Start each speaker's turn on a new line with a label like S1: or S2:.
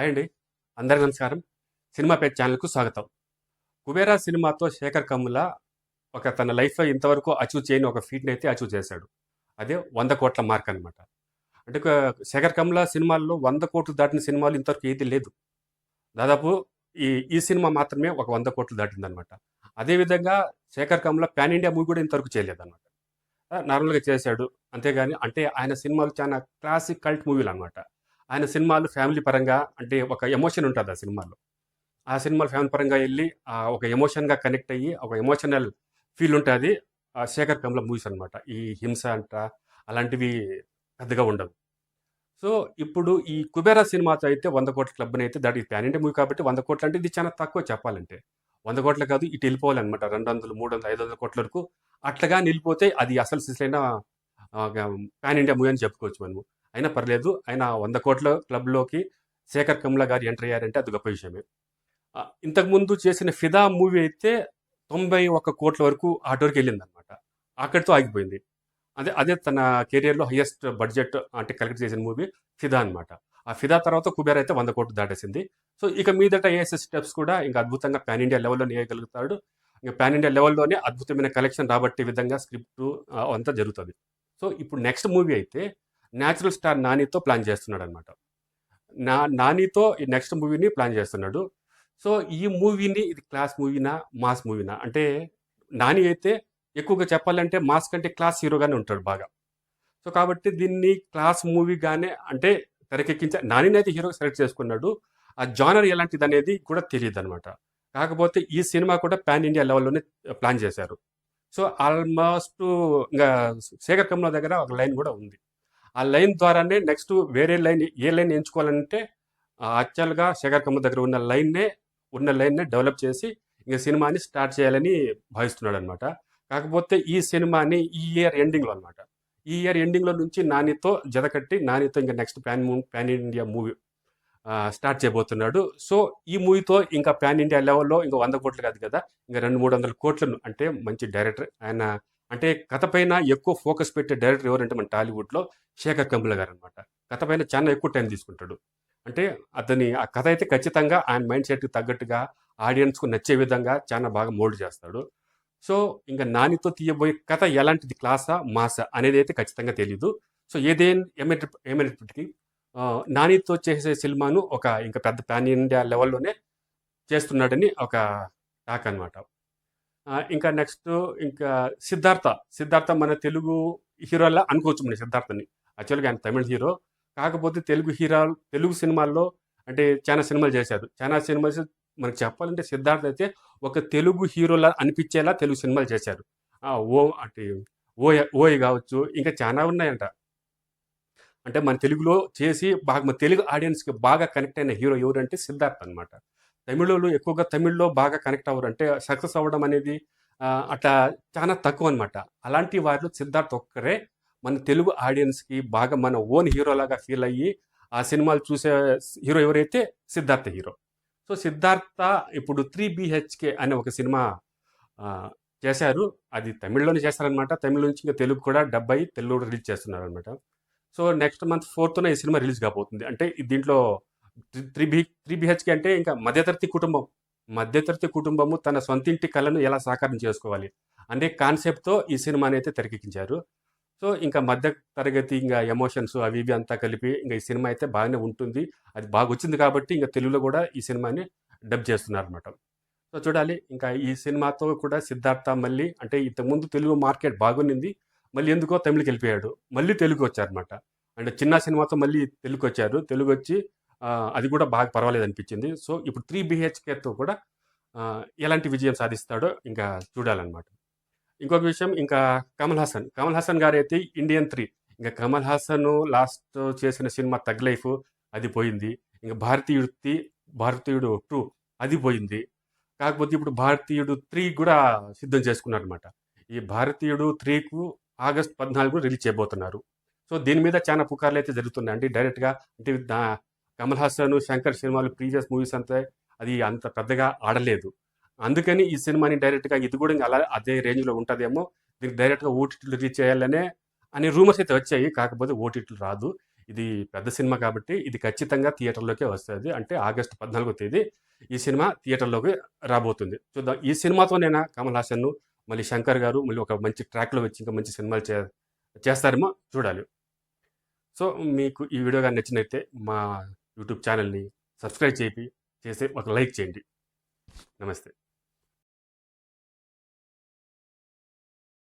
S1: Hi అండి. అందరికీ నమస్కారం. సినిమా పేజ్ ఛానల్కు స్వాగతం. కుబేరా సినిమాతో శేఖర్ కమ్ముల ఒక తన లైఫ్లో ఇంతవరకు అచీవ్ చేయని ఒక ఫీట్ని అయితే అచీవ్ చేశాడు. అదే వంద కోట్ల మార్క్ అనమాట అంటే శేఖర్ కమ్ముల సినిమాల్లో వంద కోట్లు దాటిన సినిమాలు ఇంతవరకు ఏది లేదు. దాదాపు ఈ ఈ సినిమా మాత్రమే ఒక వంద కోట్లు దాటిందనమాట అదేవిధంగా Shekhar Kammula pan India movie కూడా ఇంతవరకు చేయలేదన్నమాట. నార్మల్గా చేశాడు. అంతేగాని అంటే ఆయన సినిమాలు చాలా క్లాసిక్ కల్ట్ మూవీలు అనమాట ఆయన సినిమాలు ఫ్యామిలీ పరంగా అంటే ఒక ఎమోషన్ ఉంటుంది ఆ సినిమాలో. ఆ సినిమాలు ఫ్యామిలీ పరంగా వెళ్ళి ఒక ఎమోషన్గా కనెక్ట్ అయ్యి ఒక ఎమోషనల్ ఫీల్ ఉంటుంది. ఆ శేఖర్ కమల మూవీస్ అనమాట ఈ హింస అంట అలాంటివి పెద్దగా ఉండవు. సో ఇప్పుడు ఈ కుబేరా సినిమాతో అయితే వంద కోట్ల క్లబ్ని అయితే దాటి ప్యాన్ ఇండియా మూవీ కాబట్టి వంద కోట్లు అంటే ఇది చాలా తక్కువ చెప్పాలంటే. వంద కోట్ల కాదు ఇటు వెళ్ళిపోవాలన్నమాట. రెండు వందలు మూడు వందలు ఐదు వందల కోట్ల వరకు అట్లాగా నిలిపోతే అది అసలు సిసలైన ప్యాన్ ఇండియా మూవీ అని చెప్పుకోవచ్చు మనము. అయినా పర్లేదు. ఆయన వంద కోట్ల క్లబ్లోకి శేఖర్ కమ్లా గారు ఎంటర్ అయ్యారంటే అది గొప్ప విషయమే. ఇంతకుముందు చేసిన ఫిదా మూవీ అయితే తొంభై ఒక్క కోట్ల వరకు ఆటి వరకు వెళ్ళింది అనమాట అక్కడితో ఆగిపోయింది. అదే అదే తన కెరియర్లో హైయెస్ట్ బడ్జెట్ అంటే కలెక్ట్ చేసిన మూవీ ఫిదా అనమాట ఆ ఫిదా తర్వాత కుబేర్ అయితే వంద కోట్లు దాటేసింది. సో ఇక మీదట ఏఎస్ స్టెప్స్ కూడా ఇంకా అద్భుతంగా పాన్ ఇండియా లెవెల్లో వేయగలుగుతాడు ఇంకా పాన్ ఇండియా లెవెల్లోనే అద్భుతమైన కలెక్షన్ రాబట్టే విధంగా స్క్రిప్ట్ అంతా జరుగుతుంది. సో ఇప్పుడు నెక్స్ట్ మూవీ అయితే న్యాచురల్ స్టార్ నానితో ప్లాన్ చేస్తున్నాడు అనమాట నా నానితో ఈ నెక్స్ట్ మూవీని ప్లాన్ చేస్తున్నాడు. సో ఈ మూవీని ఇది క్లాస్ మూవీనా మాస్ మూవీనా? అంటే నాని అయితే ఎక్కువగా చెప్పాలంటే మాస్ కంటే క్లాస్ హీరోగానే ఉంటాడు బాగా. సో కాబట్టి దీన్ని క్లాస్ మూవీగానే అంటే తెరకెక్కించే నానిని అయితే హీరో సెలెక్ట్ చేసుకున్నాడు. ఆ జానర్ ఎలాంటిది అనేది కూడా తెలియదు అనమాట కాకపోతే ఈ సినిమా కూడా పాన్ ఇండియా లెవెల్లోనే ప్లాన్ చేశారు. సో ఆల్మోస్ట్ ఇంకా శేఖర్ కమ్ల దగ్గర ఒక లైన్ కూడా ఉంది. ఆ లైన్ ద్వారానే నెక్స్ట్ వేరే లైన్ ఏ లైన్ ఎంచుకోవాలంటే యాక్చువల్గా శేఖర్ కమ్మ దగ్గర ఉన్న లైన్నే ఉన్న లైన్నే డెవలప్ చేసి ఇంకా సినిమాని స్టార్ట్ చేయాలని భావిస్తున్నాడు అనమాట కాకపోతే ఈ సినిమాని ఈ ఇయర్ ఎండింగ్లో అనమాట ఈ ఇయర్ ఎండింగ్లో నుంచి నానితో జతకట్టి నానితో ఇంకా next pan pan India movie start చేయబోతున్నాడు. సో ఈ మూవీతో ఇంకా ప్యాన్ ఇండియా లెవెల్లో ఇంకా వంద కోట్లు కాదు కదా ఇంకా రెండు మూడు వందల కోట్లను అంటే మంచి డైరెక్టర్ ఆయన అంటే కథ పైన ఎక్కువ ఫోకస్ పెట్టే డైరెక్టర్ ఎవరంటే మన టాలీవుడ్లో శేఖర్ కంబుల గారు అనమాట కథ పైన చాలా ఎక్కువ టైం తీసుకుంటాడు. అంటే అతని ఆ కథ అయితే ఖచ్చితంగా ఆయన మైండ్ సెట్కి తగ్గట్టుగా ఆడియన్స్కు నచ్చే విధంగా చాలా బాగా మోల్డ్ చేస్తాడు. సో ఇంకా నానితో తీయబోయే కథ ఎలాంటిది క్లాసా మాసా అనేది అయితే ఖచ్చితంగా తెలియదు సో ఏదైనా ఏమైనా ఏమైనప్పటికీ నానితో చేసే సినిమాను ఒక ఇంకా పెద్ద పాన్ ఇండియా లెవెల్లోనే చేస్తున్నాడని ఒక టాక్ అనమాట ఇంకా నెక్స్ట్ ఇంకా సిద్ధార్థ. సిద్ధార్థ మన తెలుగు హీరోలా అనుకోవచ్చు మన సిద్ధార్థని. యాక్చువల్గా ఆయన తమిళ హీరో కాకపోతే తెలుగు హీరో తెలుగు సినిమాల్లో అంటే చాలా సినిమాలు చేశారు. చాలా సినిమాలు మనకు చెప్పాలంటే సిద్ధార్థ అయితే ఒక తెలుగు హీరోలా అనిపించేలా తెలుగు సినిమాలు చేశారు. ఓ అంటే ఓయ ఓయ్ కావచ్చు ఇంకా చాలా ఉన్నాయంట. అంటే మన తెలుగులో చేసి బాగా మన తెలుగు ఆడియన్స్కి బాగా కనెక్ట్ అయిన హీరో ఎవరంటే సిద్ధార్థ్ అనమాట తమిళలో ఎక్కువగా తమిళ్ళో బాగా కనెక్ట్ అవ్వరు. అంటే సక్సెస్ అవ్వడం అనేది అట్లా చాలా తక్కువ అనమాట అలాంటి వారిలో సిద్ధార్థ్ ఒక్కరే మన తెలుగు ఆడియన్స్కి బాగా మన ఓన్ హీరోలాగా ఫీల్ అయ్యి ఆ సినిమాలు చూసే హీరో ఎవరైతే సిద్ధార్థ హీరో సో సిద్ధార్థ ఇప్పుడు త్రీ బిహెచ్కే అనే ఒక సినిమా చేశారు. అది తమిళ్ళోనే చేశారనమాట తమిళ నుంచి ఇంకా తెలుగు కూడా డెబ్బై తెలుగు రిలీజ్ చేస్తున్నారు అనమాట సో నెక్స్ట్ మంత్ ఫోర్త్న ఈ సినిమా రిలీజ్ కాబోతుంది. అంటే దీంట్లో త్రీ బి త్రీ బిహెచ్కే అంటే ఇంకా మధ్యతరగతి కుటుంబం. మధ్యతరగతి కుటుంబము తన సొంతింటి కళను ఎలా సాకారం చేసుకోవాలి అనే కాన్సెప్ట్తో ఈ సినిమాని అయితే తెరకెక్కించారు. సో ఇంకా మధ్య తరగతి ఇంకా ఎమోషన్స్ అవి ఇవి అంతా కలిపి ఇంకా ఈ సినిమా అయితే బాగానే ఉంటుంది. అది బాగా వచ్చింది కాబట్టి ఇంకా తెలుగులో కూడా ఈ సినిమాని డబ్ చేస్తున్నారు అనమాట సో చూడాలి. ఇంకా ఈ సినిమాతో కూడా సిద్ధార్థ మళ్ళీ అంటే ఇంతకుముందు తెలుగు మార్కెట్ బాగుండింది. మళ్ళీ ఎందుకో తమిళకి వెళ్ళిపోయాడు. మళ్ళీ తెలుగు వచ్చారనమాట అంటే చిన్న సినిమాతో మళ్ళీ తెలుగు వచ్చారు. తెలుగు వచ్చి అది కూడా బాగా పర్వాలేదు అనిపించింది సో ఇప్పుడు త్రీ బిహెచ్కేతో కూడా ఎలాంటి విజయం సాధిస్తాడో ఇంకా చూడాలన్నమాట. ఇంకొక విషయం ఇంకా కమల్ హాసన్. కమల్ హాసన్ గారు అయితే ఇండియన్ త్రీ. ఇంకా కమల్ హాసన్ లాస్ట్ చేసిన సినిమా తగ్ లైఫ్ అది పోయింది. ఇంకా భారతీయుడు త్రీ భారతీయుడు టూ అది పోయింది. కాకపోతే ఇప్పుడు భారతీయుడు త్రీ కూడా సిద్ధం చేసుకున్నారనమాట ఈ భారతీయుడు త్రీకు ఆగస్ట్ పద్నాలుగు రిలీజ్ చేయబోతున్నారు. సో దీని మీద చాలా పుకార్లు అయితే జరుగుతున్నాయి అంటే డైరెక్ట్గా అంటే కమల్ హాసన్ శంకర్ సినిమాలు ప్రీవియస్ మూవీస్ అంతా అది అంత పెద్దగా ఆడలేదు. అందుకని ఈ సినిమాని డైరెక్ట్గా ఇది కూడా అలా అదే రేంజ్లో ఉంటుందేమో దీనికి డైరెక్ట్గా ఓటీటీలు రిలీజ్ చేయాలనే అనే రూమర్స్ అయితే వచ్చాయి కాకపోతే ఓటీటీలు రాదు. ఇది పెద్ద సినిమా కాబట్టి ఇది ఖచ్చితంగా థియేటర్లోకే వస్తుంది. అంటే ఆగస్టు పద్నాలుగో తేదీ ఈ సినిమా థియేటర్లోకి రాబోతుంది. చూద్దాం. ఈ సినిమాతోనైనా కమల్ హాసన్ మళ్ళీ శంకర్ గారు మళ్ళీ ఒక మంచి ట్రాక్లో వచ్చి ఇంకా మంచి సినిమాలు చే చేస్తారేమో చూడాలి. సో మీకు ఈ వీడియో కానీ నచ్చినైతే మా యూట్యూబ్ ఛానల్ని సబ్స్క్రైబ్ చేపి చేసి ఒక లైక్ చేయండి. నమస్తే.